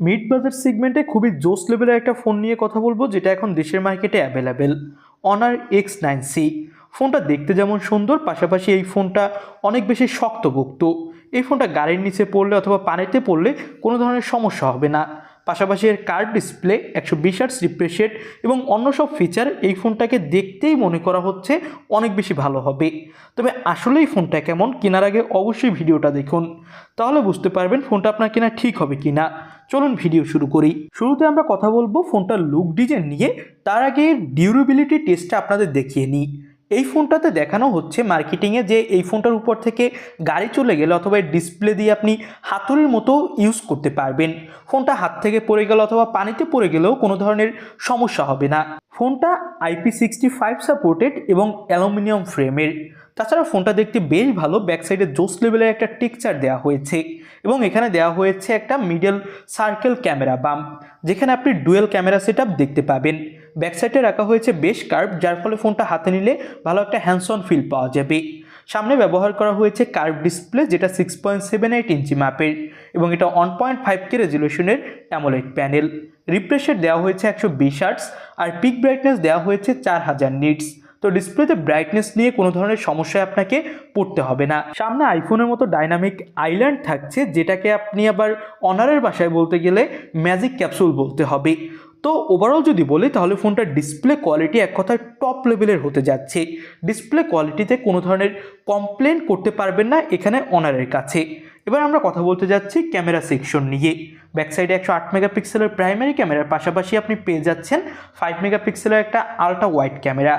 Mid বাজার সেগমেন্টে খুবই জোস লেভেলের একটা ফোন নিয়ে কথা বলব, যেটা এখন দেশের মার্কেটে available Honor X nine C ফোনটা দেখতে যেমন সুন্দর, পাশাপাশি এই ফোনটা অনেক বেশি শক্তপোক্ত। এই ফোনটা গাড়ির নিচে পড়লে অথবা পানিতে পড়লে কোনো ধরনের সমস্যা হবে না। পাশাপাশি এর কার্ড ডিসপ্লে একশো বিশ আর্টস এবং অন্য সব ফিচার এই ফোনটাকে দেখতেই মনে করা হচ্ছে অনেক বেশি ভালো হবে। তবে আসলে এই ফোনটা কেমন কেনার আগে অবশ্যই ভিডিওটা দেখুন। তাহলে বুঝতে পারবেন ফোনটা আপনার কেনা ঠিক হবে কি না চলুন ভিডিও শুরু করি। শুরুতে আমরা কথা বলব ফোনটার লুক ডিজাইন নিয়ে। তার আগে ডিউরেবিলিটি টেস্টটা আপনাদের দেখিয়ে নিই। এই ফোনটাতে দেখানো হচ্ছে মার্কেটিংয়ে যে এই ফোনটার উপর থেকে গাড়ি চলে গেলে অথবা ডিসপ্লে দিয়ে আপনি হাতুড়ির মতো ইউজ করতে পারবেন। ফোনটা হাত থেকে পড়ে গেল অথবা পানিতে পড়ে গেলেও কোনো ধরনের সমস্যা হবে না। ফোনটা আইপি সিক্সটি ফাইভ সাপোর্টেড এবং অ্যালুমিনিয়াম ফ্রেমের। তাছাড়া ফোনটা দেখতে বেশ ভালো ব্যাক সাইডে জোস লেভেলের একটা টেক্সচার দেওয়া হয়েছে এবং এখানে দেওয়া হয়েছে একটা মিডল সার্কেল ক্যামেরা বাম যেখানে আপনি ডুয়েল ক্যামেরা সেট দেখতে পাবেন। ব্যাক সাইডে রাখা হয়েছে বেশ কার্ভ, যার ফলে ফোনটা হাতে নিলে ভালো একটা হ্যান্ডসন ফিল পাওয়া যাবে। সামনে ব্যবহার করা হয়েছে কার্ভ ডিসপ্লে, যেটা six point seven eight inch মাপের এবং এটা ওয়ান পয়েন্ট ফাইভ কে রেজুলেশনের অ্যামোলেড প্যানেল। রিফ্রেশের দেওয়া হয়েছে একশো বিশ আর্টস আর পিক ব্রাইটনেস দেওয়া হয়েছে চার হাজার নিটস। তো ডিসপ্লেতে ব্রাইটনেস নিয়ে কোনো ধরনের সমস্যায় আপনাকে পড়তে হবে না। সামনে আইফোনের মতো ডাইনামিক আইল্যান্ড থাকছে, যেটাকে আপনি আবার অনারের ভাষায় বলতে গেলে ম্যাজিক ক্যাপসুল বলতে হবে। তো ওভারঅল যদি বলি, তাহলে ফোনটার ডিসপ্লে কোয়ালিটি এক কথায় টপ লেভেলের হতে যাচ্ছে। ডিসপ্লে কোয়ালিটিতে কোনো ধরনের কমপ্লেন করতে পারবেন না এখানে অনারের কাছে। এবার আমরা কথা বলতে যাচ্ছি ক্যামেরা সেকশন নিয়ে। ব্যাক সাইডে একশো আট মেগাপিক্সেলের প্রাইমারি ক্যামেরার পাশাপাশি আপনি পেয়ে যাচ্ছেন ফাইভ মেগাপিক্সেলের একটা আলট্রা ওয়াইড ক্যামেরা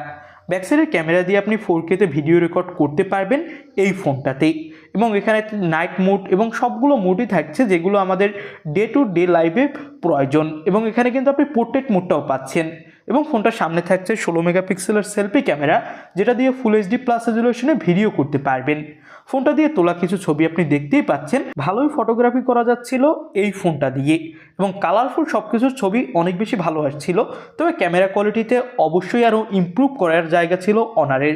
ব্যাক সাইডের ক্যামেরা দিয়ে আপনি ফোর কেতে ভিডিও রেকর্ড করতে পারবেন এই ফোনটাতেই এবং এখানে নাইট মুড এবং সবগুলো মুডই থাকছে যেগুলো আমাদের ডে টু ডে লাইফে প্রয়োজন। এবং এখানে কিন্তু আপনি পোর্ট্রেট মুডটাও পাচ্ছেন। এবং ফোনটার সামনে থাকছে ষোলো মেগাপিক্সেলের সেলফি ক্যামেরা যেটা দিয়ে ফুল এইচডি প্লাস রেজুলেশনে ভিডিও করতে পারবেন। ফোনটা দিয়ে তোলা কিছু ছবি আপনি দেখতেই পাচ্ছেন, ভালোই ফটোগ্রাফি করা যাচ্ছিল এই ফোনটা দিয়ে। এবং কালারফুল সব কিছুর ছবি অনেক বেশি ভালো আসছিল, তবে ক্যামেরা কোয়ালিটিতে অবশ্যই আরও ইমপ্রুভ করার জায়গা ছিল অনারের।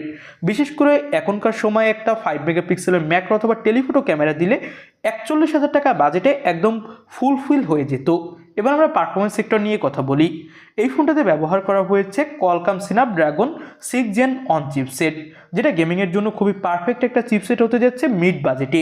বিশেষ করে এখনকার সময় একটা ফাইভ মেগাপিক্সেলের ম্যাক্রো অথবা টেলিফোটো ক্যামেরা দিলে একচল্লিশ হাজার টাকা বাজেটে একদম ফুলফিল হয়ে যেত। এবার আমরা পারফরমেন্স সেক্টর নিয়ে কথা বলি। এই ফোনটাতে ব্যবহার করা হয়েছে Qualcomm Snapdragon six gen one chipset যেটা গেমিংয়ের জন্য খুবই পারফেক্ট একটা চিপসেট হতে যাচ্ছে মিড বাজেটে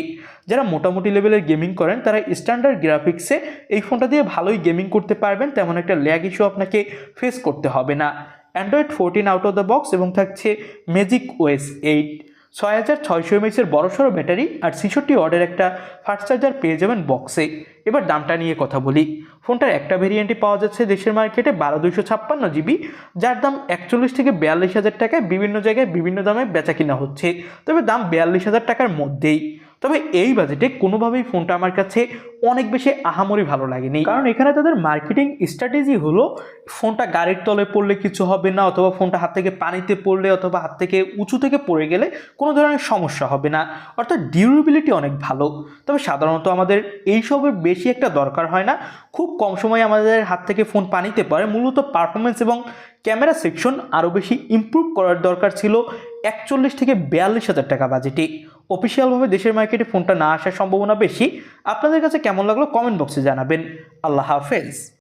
যারা মোটামুটি লেভেলের গেমিং করেন, তারা স্ট্যান্ডার্ড গ্রাফিক্সে এই ফোনটা দিয়ে ভালোই গেমিং করতে পারবেন, তেমন একটা ল্যাগ ইস্যু আপনাকে ফেস করতে হবে না। Android fourteen out of the box এবং থাকছে ম্যাজিক ওয়েস এইট ছয় হাজার ছয়শো এমএসের বড়সড় ব্যাটারি আর ছেষট্টি ওয়ার্ডের একটা ফাস্ট চার্জার পেয়ে যাবেন বক্সে এবার দামটা নিয়ে কথা বলি। ফোনটার একটা ভেরিয়েন্টই পাওয়া যাচ্ছে দেশের মার্কেটে বারো দুইশো ছাপ্পান্ন জিবি যার দাম একচল্লিশ থেকে বিয়াল্লিশ হাজার টাকায় বিভিন্ন জায়গায় বিভিন্ন দামে বেচা কিনা হচ্ছে। তবে দাম বিয়াল্লিশ হাজার টাকার মধ্যেই। তবে এই বাজেটে কোনোভাবেই ফোনটা আমার কাছে অনেক বেশি আহামরি ভালো লাগেনি। কারণ এখানে তাদের মার্কেটিং স্ট্র্যাটেজি হলো ফোনটা গাড়ির তলে পড়লে কিছু হবে না, অথবা ফোনটা হাত থেকে পানিতে পড়লে অথবা হাত থেকে উঁচু থেকে পড়ে গেলে কোনো ধরনের সমস্যা হবে না। অর্থাৎ ডিউরেবিলিটি অনেক ভালো। তবে সাধারণত আমাদের এইসবের বেশি একটা দরকার হয় না। খুব কম সময়ে আমাদের হাত থেকে ফোন পানিতে পড়ে। মূলত পারফরমেন্স এবং ক্যামেরা সেকশন আরও বেশি ইমপ্রুভ করার দরকার ছিল। একচল্লিশ থেকে বিয়াল্লিশ হাজার টাকা বাজেটে। অফিসিয়ালভাবে দেশের মার্কেটে ফোনটা না আসার সম্ভাবনা বেশি। আপনাদের কাছে কেমন লাগল কমেন্ট বক্সে জানাবেন। আল্লাহ হাফেজ।